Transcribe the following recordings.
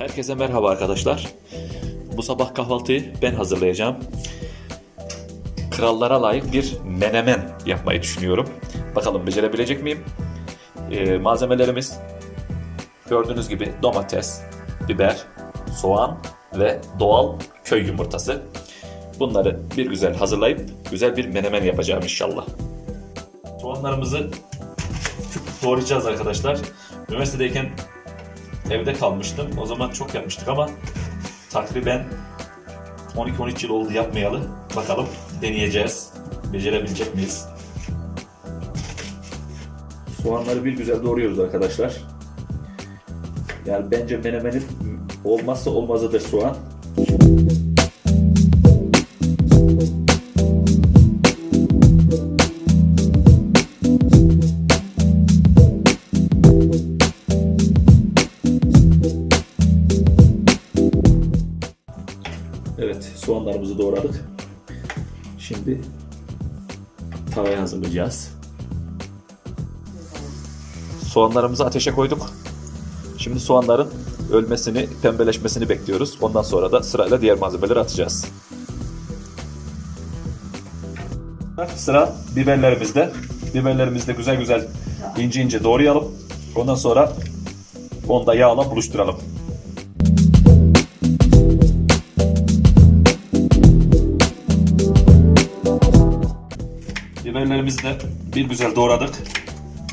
Herkese merhaba arkadaşlar. Bu sabah kahvaltıyı ben hazırlayacağım. Krallara layık bir menemen yapmayı düşünüyorum. Bakalım becerebilecek miyim? Ee, malzemelerimiz gördüğünüz gibi domates, biber, soğan ve doğal köy yumurtası. Bunları bir güzel hazırlayıp güzel bir menemen yapacağım inşallah. Soğanlarımızı doğrayacağız arkadaşlar. Üniversitedeyken evde kalmıştım. O zaman çok yapmıştık ama takriben 12-13 yıl oldu yapmayalı. Bakalım deneyeceğiz. Becerebilecek miyiz? Soğanları bir güzel doğruyoruz arkadaşlar. Yani bence menemenin olmazsa olmazıdır soğan. Evet, soğanlarımızı doğradık. Şimdi tavaya hazırlayacağız. Soğanlarımızı ateşe koyduk. Şimdi soğanların ölmesini, pembeleşmesini bekliyoruz. Ondan sonra da sırayla diğer malzemeleri atacağız. Sıra biberlerimizde. Biberlerimizi de güzel güzel ince ince doğrayalım. Ondan sonra onu da yağla buluşturalım. Biberlerimizi de bir güzel doğradık.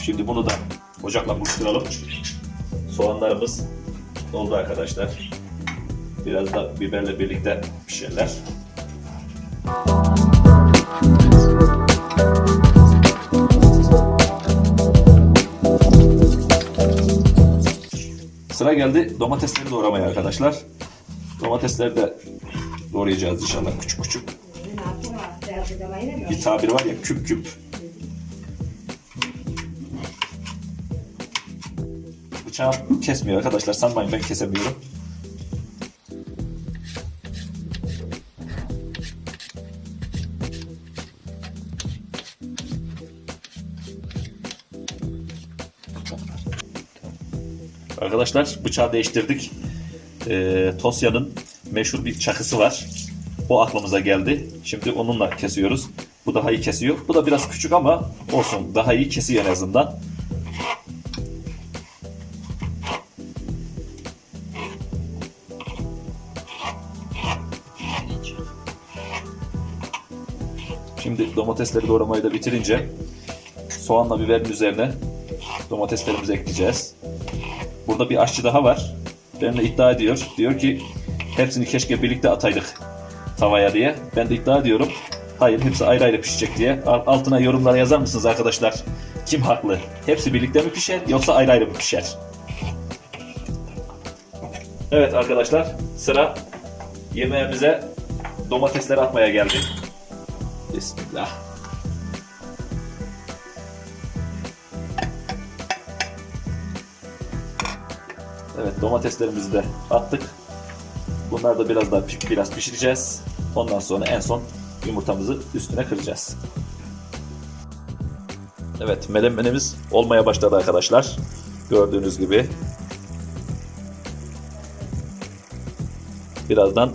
Şimdi bunu da ocakla buluşturalım. Soğanlarımız oldu arkadaşlar. Biraz da biberle birlikte pişerler. Sıra geldi domatesleri doğramaya arkadaşlar. Domatesleri de doğrayacağız inşallah küçük küçük. Bir tabir var ya küp küp. Bıçağım kesmiyor arkadaşlar sanmayın ben kesemiyorum. Arkadaşlar bıçağı değiştirdik. Ee, Tosya'nın meşhur bir çakısı var. O aklımıza geldi. Şimdi onunla kesiyoruz. Bu daha iyi kesiyor. Bu da biraz küçük ama olsun. Daha iyi kesiyor en azından. Şimdi domatesleri doğramayı da bitirince soğanla biberin üzerine domateslerimizi ekleyeceğiz. Burada bir aşçı daha var. Benimle iddia ediyor. Diyor ki hepsini keşke birlikte ataydık tavaya diye. Ben de iddia ediyorum. Hayır hepsi ayrı ayrı pişecek diye. Al- Altına yorumlara yazar mısınız arkadaşlar? Kim haklı? Hepsi birlikte mi pişer yoksa ayrı ayrı mı pişer? Evet arkadaşlar sıra yemeğimize domatesleri atmaya geldi. Bismillah. Evet domateslerimizi de attık. Bunları da biraz daha biraz pişireceğiz. Ondan sonra en son yumurtamızı üstüne kıracağız. Evet menemenimiz olmaya başladı arkadaşlar. Gördüğünüz gibi. Birazdan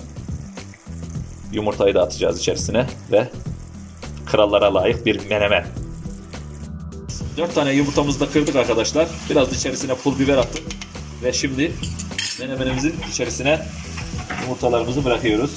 yumurtayı da atacağız içerisine ve krallara layık bir menemen. 4 tane yumurtamızı da kırdık arkadaşlar. Biraz da içerisine pul biber attık. Ve şimdi menemenimizin içerisine yumurtalarımızı bırakıyoruz.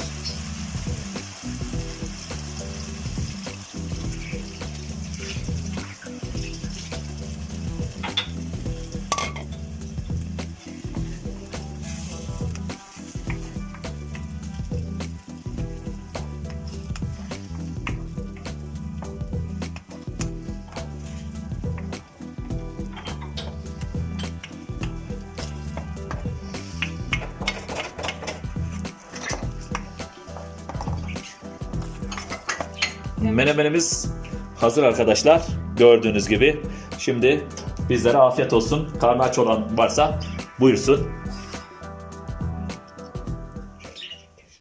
Menemenimiz hazır arkadaşlar. Gördüğünüz gibi. Şimdi bizlere afiyet olsun. Karnı aç olan varsa buyursun.